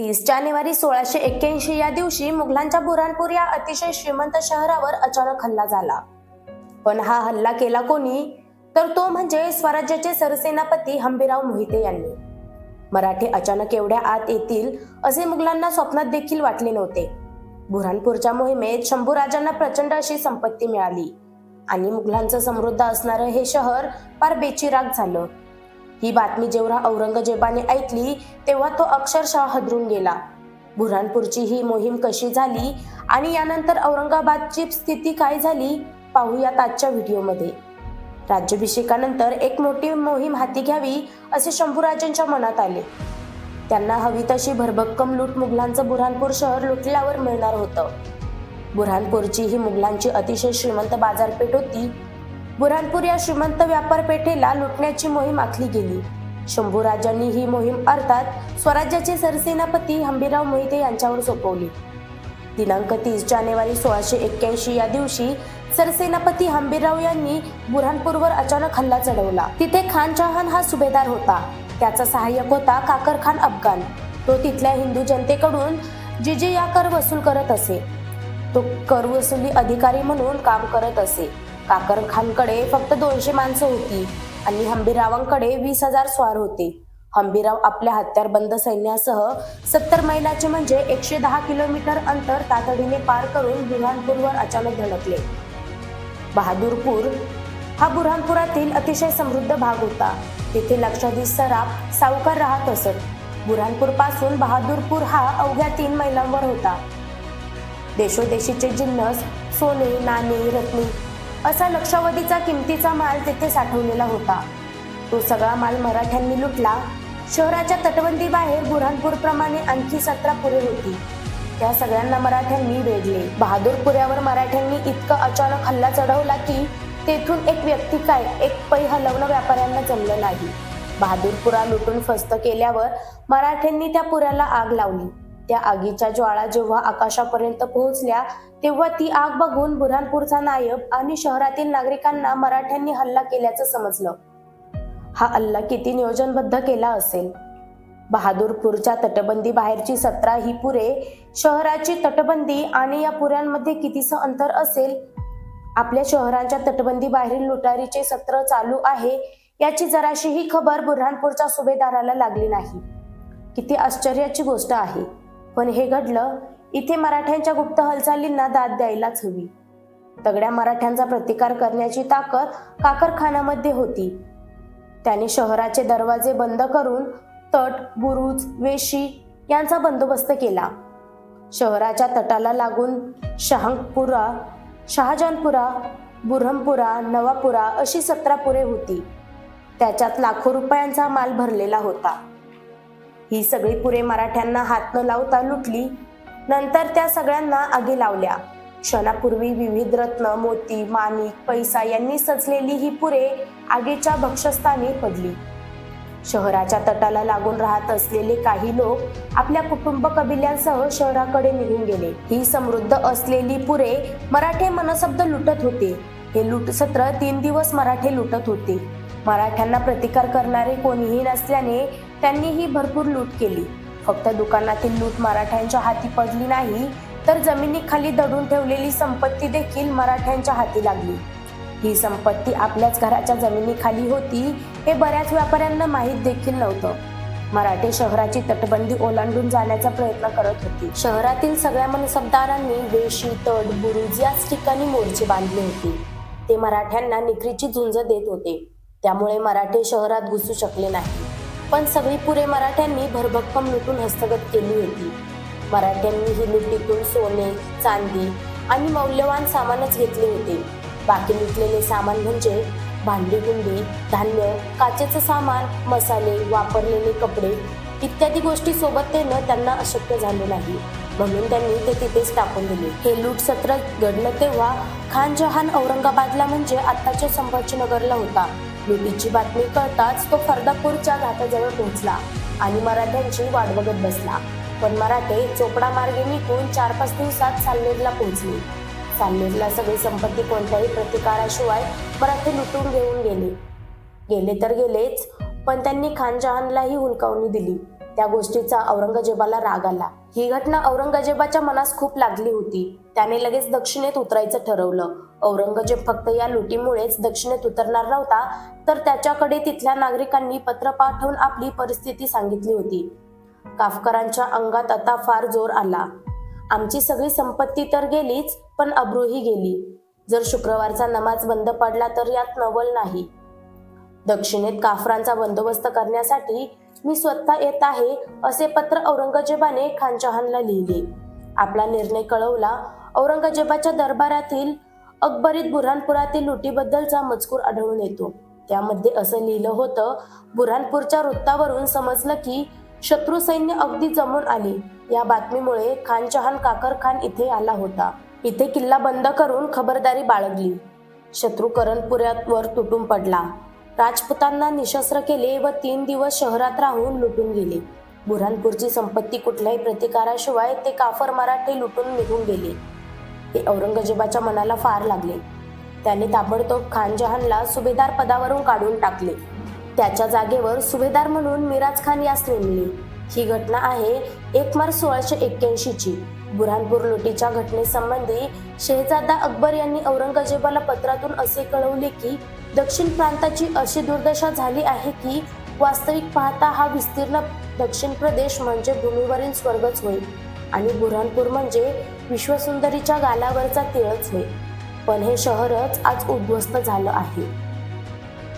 तीस जानेवारी सोळाशे एक्क्याऐंशी या दिवशी मुघलांच्या बुऱ्हाणपूर या अतिशय श्रीमंत शहरावर अचानक हल्ला झाला. पण हा हल्ला केला कोणी? तर तो म्हणजे स्वराज्याचे सरसेनापती हंबीराव मोहिते यांनी. मराठे अचानक एवढ्या आत येतील असे मुघलांना स्वप्नात देखील वाटले नव्हते. बुऱ्हाणपूरच्या मोहिमेत शंभूराजांना प्रचंड अशी संपत्ती मिळाली. आणि मुघलांचं समृद्ध असणारं हे शहर फार बेचिराग झालं. ही बातमी जेव्हा औरंगजेबाने ऐकली तेव्हा तो अक्षरशः हदरून गेला. बुऱ्हाणपूरची ही मोहीम कशी झाली आणि यानंतर औरंगाबादची स्थिती काय झाली पाहूयात आजच्या व्हिडिओमध्ये. राज्याभिषेकानंतर एक मोठी मोहीम हाती घ्यावी असे शंभूराजांच्या मनात आले. त्यांना हवी तशी भरभक्कम लूट मुघलांचं बुऱ्हाणपूर शहर लुटल्यावर मिळणार होतं. बुऱ्हाणपूरची ही मुघलांची अतिशय श्रीमंत बाजारपेठ होती. बुऱ्हाणपूर या श्रीमंत व्यापारपेठेला लुटण्याची मोहीम आखली गेली. शंभूराजांनी ही मोहीम अर्थात स्वराज्याचे सरसेनापती हंबीराव मोहिते यांच्यावर सोपवली. दिनांक तीस जानेवारी सोळाशे एक्क्याऐंशी या दिवशी सरसेनापती हंबीरराव यांनी बुऱ्हाणपूरवर अचानक हल्ला चढवला. तिथे खान जहान हा सुभेदार होता. त्याचा सहाय्यक होता काकर खान अफगाण. तो तिथल्या हिंदू जनतेकडून जिजिया कर वसूल करत असे. तो कर वसुली अधिकारी म्हणून काम करत असे. काकर खानकडे फक्त दोनशे माणसं होती आणि हंबीरावांकडे वीस हजार स्वार होते. हंबीराव आपल्या हत्यारबंद सैन्यासह सत्तर मैलाचे म्हणजे एकशे दहा किलोमीटर अंतर तातडीने पार करून बुऱ्हाणपूरवर अचानक धडकले. बहादूरपूर हा बुऱ्हाणपुरातील अतिशय समृद्ध भाग होता. तेथे लक्षाधीश सराफ सावकार राहत असत. बुऱ्हाणपूरपासून बहादूरपूर हा अवघ्या तीन मैलांवर होता. देशोदेशीचे जिन्नस सोने नाणे रत्नी असा लक्षावधीचा किमतीचा माल तेथे साठवलेला होता. तो सगळा माल मराठ्यांनी लुटला. शहराच्या तटबंदी बाहेर बुऱ्हाणपूर प्रमाणे आणखी सतरा पुरे होती. त्या सगळ्यांना मराठ्यांनी वेढले. बहादूरपुऱ्यावर मराठ्यांनी इतका अचानक हल्ला चढवला की तेथून एक व्यक्ती काय एक पै हलवणं व्यापाऱ्यांना जमलं नाही. बहादूरपुरा लुटून फस्त केल्यावर मराठ्यांनी त्या पुऱ्याला आग लावली. त्या आगीच्या ज्वाळा जेव्हा आकाशापर्यंत पोहोचल्या तेव्हा ती आग बघून बुऱ्हाणपूरचा नायब आणि शहरातील नागरिकांना मराठ्यांनी हल्ला केल्याचं समजलं. हा हल्ला किती नियोजनबद्ध केला असेल? बहादूरपूरच्या तटबंदी बाहेरची सतरा ही पुरे शहराची तटबंदी आणि या पुऱ्यांमध्ये कितीसं अंतर असेल? आपल्या शहरांच्या तटबंदी बाहेरील लुटारीचे सत्र चालू आहे याची जराशीही खबर बुऱ्हाणपूरच्या सुभेदाराला लागली नाही. किती आश्चर्याची गोष्ट आहे. पण हे घडलं इथे मराठ्यांच्या गुप्त हालचालींना दाद द्यायलाच हवी. तगड्या मराठ्यांचा प्रतिकार करण्याची ताकद काकरखान्यामध्ये होती. त्याने शहराचे दरवाजे बंद करून तट बुरुज वेशी यांचा बंदोबस्त केला. शहराच्या तटाला लागून शहांगपुरा शहाजहानपुरा बुरहमपुरा नवापुरा अशी सतरा पुरे होती. त्याच्यात लाखो रुपयांचा माल भरलेला होता. ही सगळी पुरे मराठ्यांना हात न लावता लुटली. नंतर त्या सगळ्यांना आगी लावल्या. क्षणापूर्वी विविध रत्न मोती माणिक पैसा यांनी सजलेली ही पुरे आगीच्या भक्षस्थानी पडली. शहराच्या तटाला लागून राहत असलेले काही लोक आपल्या कुटुंब कबिल्यांसह शहराकडे निघून गेले. ही समृद्ध असलेली पुरे मराठे मनसब्द लुटत होते. हे लूट सत्र तीन दिवस मराठे लुटत होते. मराठ्यांना प्रतिकार करणारे कोणीही नसल्याने त्यांनी ही भरपूर लूट केली. फक्त दुकानातील लूट मराठ्यांच्या हाती पडली नाही तर जमिनीखाली दडून ठेवलेली संपत्ती देखील मराठ्यांच्या हाती लागली. ही संपत्ती आपल्याच घराच्या जमिनीखाली होती हे बऱ्याच व्यापाऱ्यांना माहीत देखील नव्हतं. मराठे शहराची तटबंदी ओलांडून जाण्याचा प्रयत्न करत होती. शहरातील सगळ्या मनसबदारांनी वेशी तट बुरुज याच ठिकाणी मोर्चे बांधले होते. ते मराठ्यांना निकरीची झुंज देत होते. त्यामुळे मराठे शहरात घुसू शकले नाही पण सगळी पुरे मराठ्यांनी भरभक्कम लुटून हस्तगत केली होती. मराठ्यांनी ही लुटीतून सोने चांदी आणि मौल्यवान सामानच घेतले होते. बाकी लुटलेले सामान म्हणजे भांडी गुंडी धान्य काचेचं सामान मसाले वापरलेले कपडे इत्यादी गोष्टी सोबत नेणं त्यांना अशक्य झाले नाही. म्हणून त्यांनी ते तिथेच टाकून दिले. हे लूट सत्र घडलं तेव्हा खान जहान औरंगाबादला म्हणजे आत्ताच्या संभाजीनगरला होता. लुटीची बातमी कळताच तो फर्दापूरच्या घाटाजवळ पोहोचला आणि मराठ्यांची वाट बघत बसला. पण मराठे चोपडा मार्गे निघून चार पाच दिवसात साल्लेरला पोहोचले. साल्लेरला सगळी संपत्ती कोणत्याही प्रतिकाराशिवाय मराठे लुटून घेऊन गेले. गेले तर गेलेच पण त्यांनी खानजहानलाही हुलकावणी दिली. त्या गोष्टीचा औरंगजेबाला राग आला. ही घटना औरंगजेबाच्या मनास खूप लागली होती. त्याने लगेच दक्षिणेत उतरायचं ठरवलं. औरंगजेब फक्त या लुटीमुळेच दक्षिणेत उतरणार नव्हता तर त्याच्याकडे तिथल्या नागरिकांनी पत्र पाठवून आपली परिस्थिती सांगितली होती. काफकरांच्या अंगात आता फार जोर आला. आमची सगळी संपत्ती तर गेलीच पण अब्रूही गेली. जर शुक्रवारचा नमाज बंद पडला तर यात नवल नाही. दक्षिणेत काफरांचा बंदोबस्त करण्यासाठी मी स्वतः येत आहे असे पत्र औरंगजेबाने खानजहानला लिहिले. आपला निर्णय कळवला औरंगजेबाच्या दरबारातील अकबरीत बुऱ्हाणपुरातील लुटीबद्दलचा मजकूर आढळून येतो. त्यामध्ये असं लिहिलं होतं बुऱ्हाणपूरच्या वृत्तावरून समजलं की शत्रू सैन्य अगदी जमून आले. या बातमीमुळे खानजहान काकर खान इथे आला होता. इथे किल्ला बंद करून खबरदारी बाळगली. शत्रू करणपुऱ्यावर तुटून पडला. राजपुतांना निशस्त्र केले व तीन दिवस शहरात राहून लुटून गेले. बुऱ्हाणपूरची संपत्ती कुठल्याही प्रतिकाराशिवाय ते काफर मराठे लुटून निघून गेले. हे औरंगजेबाच्या मनाला फार लागले. त्याने ताबडतोब खानजहानला सुभेदार पदावरून काढून टाकले. त्याच्या जागेवर सुभेदार म्हणून मिराज खान यास नेमले. ही घटना आहे एक मार्च सोळाशे एक्क्याऐंशीची बुऱ्हाणपूर लुटीच्या घटनेसंबंधी शेहजादा अकबर यांनी औरंगजेबाला पत्रातून असे कळवले की दक्षिण प्रांताची अशी दुर्दशा झाली आहे की वास्तविक पाहता हा विस्तीर्ण दक्षिण प्रदेश म्हणजे भूमीवरील स्वर्गच होईल आणि बुऱ्हाणपूर म्हणजे विश्वसुंदरीच्या गालावरचा तिळच होय पण हे शहरच आज उद्ध्वस्त झालं आहे.